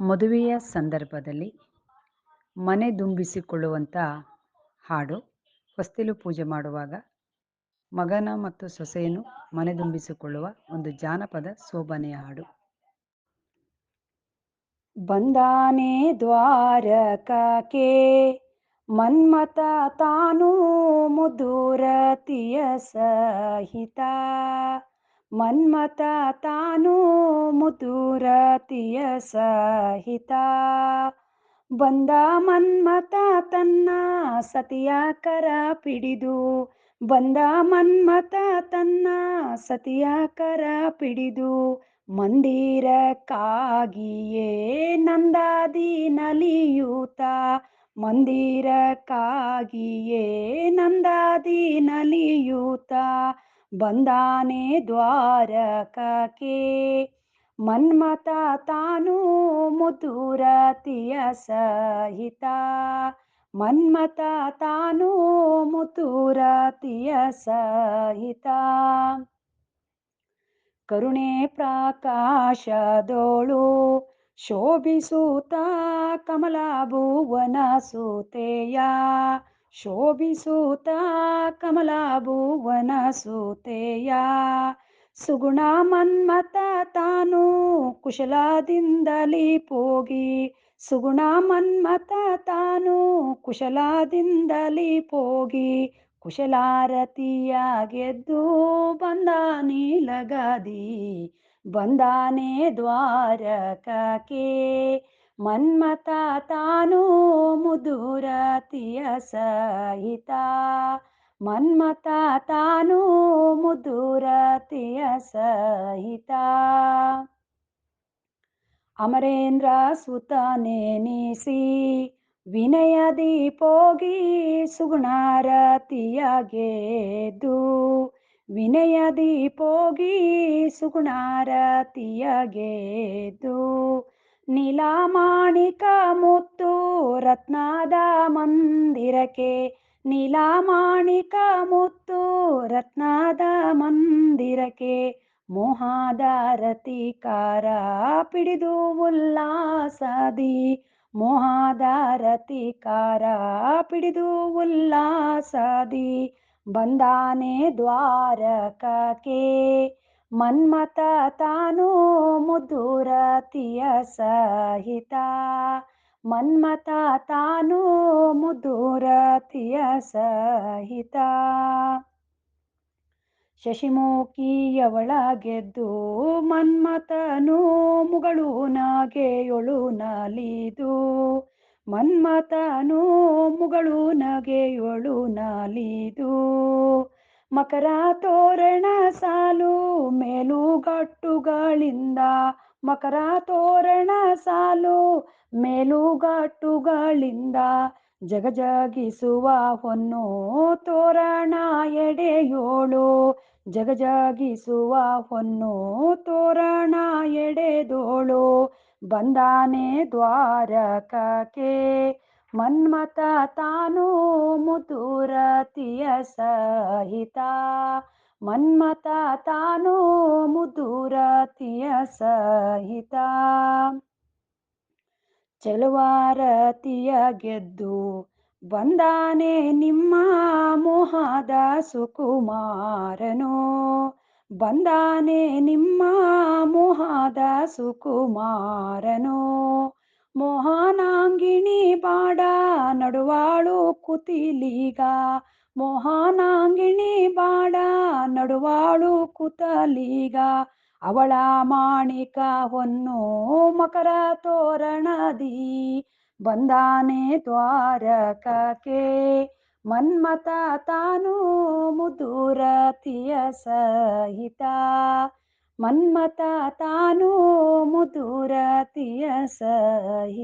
ಮದುವೆಯ ಸಂದರ್ಭದಲ್ಲಿ ಮನೆ ದುಂಬಿಸಿಕೊಳ್ಳುವಂಥ ಹಾಡು. ಹೊಸ್ತಿಲು ಪೂಜೆ ಮಾಡುವಾಗ ಮಗನ ಮತ್ತು ಸೊಸೆಯನ್ನು ಮನೆ ದುಂಬಿಸಿಕೊಳ್ಳುವ ಒಂದು ಜಾನಪದ ಶೋಭನೆಯ ಹಾಡು. ಬಂದಾನೆ ದ್ವಾರಕಕ್ಕೆ ಮನ್ಮತ ತಾನು ಮುದುರತಿಯ ಸಹಿತ. ಮನ್ಮತ ತಾನು ಮುದುರತಿಯ ಸಹಿತ. ಬಂದ ಮನ್ಮತ ತನ್ನ ಸತಿಯ ಕರ ಪಿಡಿದು, ಬಂದ ಮನ್ಮತ ತನ್ನ ಸತಿಯ ಕರ ಪಿಡಿದು, ಮಂದಿರಕ್ಕಾಗಿಯೇ ನಂದಾದಿ ನಲಿಯೂತ ಮಂದಿರಕ್ಕಾಗಿಯೇ ನಂದಾದಿ ನಲಿಯೂತ ಬಂದಾನೆ ದ್ವಾರಕಕ್ಕೆ. ಮನ್ಮತ ತಾನು ಮುತುರತಿಯ ಸಹಿತ. ಮನ್ಮತ ತಾನು ಮುತುರತಿಯ ಸಹಿತ. ಕರುಣೆ ಪ್ರಾಕಾಶದೋಳು ಶೋಭಿಸುತ್ತ ಕಮಲ ಭುವನ ಸುತೆಯ. ಶೋಭಿಸುತ್ತ ಕಮಲಾಭುವನ ಸೂತೆಯ ಸುಗುಣ ಮನ್ಮತ ತಾನು ಕುಶಲದಿಂದಲೇ ಪೋಗಿ, ಸುಗುಣ ಮನ್ಮತ ತಾನು ಕುಶಲದಿಂದಲೇ ಪೋಗಿ, ಕುಶಲಾರತಿಯ ಗೆದ್ದು ಬಂದ ನೀಲಗದಿ ಬಂದಾನೆ ದ್ವಾರಕಕ್ಕೆ. ಮನ್ಮತ ತಾನು ಮುದುರತಿಯ ಸಹಿತ ಮನ್ಮತ ತಾನು ಮುದುರತಿಯ ಸಹಿತ ಅಮರೇಂದ್ರ ಸುತನೆನಿಸಿ ವಿನಯದಿ ಪೋಗಿ ಸುಗುಣಾರತಿಯ ಗೆದ್ದು ವಿನಯದಿ ಪೋಗಿ ಸುಗುಣಾರತಿಯ ಗೆದ್ದು ನೀಲಾಮಾಣಿಕ ಮುತ್ತು ರತ್ನದ ಮಂದಿರಕ್ಕೆ ನೀಲಾಮಾಣಿಕ ಮುತ್ತು ರತ್ನದ ಮಂದಿರಕ್ಕೆ ಮೋಹಾದಾರತಿಕಾರ ಪಿಡಿದು ಉಲ್ಲಾಸದಿ ಮೋಹಾದಾರತಿಕಾರ ಪಿಡಿದು ಉಲ್ಲಾಸದಿ ಬಂದಾನೆ ದ್ವಾರಕಕ್ಕೆ ಮನ್ಮತ ತಾನು ಮುದುರತಿಯ ಸಹಿತ. ಮನ್ಮತ ತಾನು ಮುದುರತಿಯ ಸಹಿತ. ಶಶಿಮುಖಿಯವಳ ಗೆದ್ದು ಮನ್ಮತನು ಮುಗಳು ನಗೆಯೊಳು ನಾಲಿದು ಮನ್ಮತನು ಮುಗಳು ನಗೆಯೊಳು ನಲಿದು ಮಕರ ತೋರಣ ಸಾಲು ಮೇಲುಗಟ್ಟುಗಳಿಂದ. ಮಕರ ತೋರಣ ಸಾಲು ಮೇಲುಗಟ್ಟುಗಳಿಂದ. ಜಗಜಗಿಸುವ ಹೊನ್ನು ತೋರಣ ಎಡೆಯೋಳು. ಜಗಜಗಿಸುವ ಹೊನ್ನು ತೋರಣ ಎಡೆದೋಳು. ಬಂದಾನೆ ದ್ವಾರಕಕ್ಕೆ ಮನ್ಮತ ತಾನು ಮುದುರತಿಯ ಸಹಿತ ಮನ್ಮತ ತಾನು ಮುದುರತಿಯ ಸಹಿತ ಚೆಲುವಾರತಿಯ ಗೆದ್ದು ಬಂದಾನೆ ನಿಮ್ಮ ಮೋಹದ ಸುಕುಮಾರನು ಬಂದಾನೆ ನಿಮ್ಮ ಮೋಹದ ಸುಕುಮಾರನು ಮೋಹನಾಂಗಿಣಿ ಬಾಡ ನಡುವಾಳು ಕುತಿಲೀಗ. ಮೋಹನಾಂಗಿಣಿ ಬಾಡ ನಡುವಾಳು ಕುತಲೀಗ. ಅವಳ ಮಾಣಿಕ ಹೊನ್ನು ಮಕರ ತೋರಣದಿ. ಬಂದಾನೆ ದ್ವಾರಕಕ್ಕೆ. ಮನ್ಮತ ತಾನು ಮುದುರತಿಯ ಸಹಿತ. ಮನ್ಮತ ತಾನು ಮುದುರತಿಯ ಸಹಿತ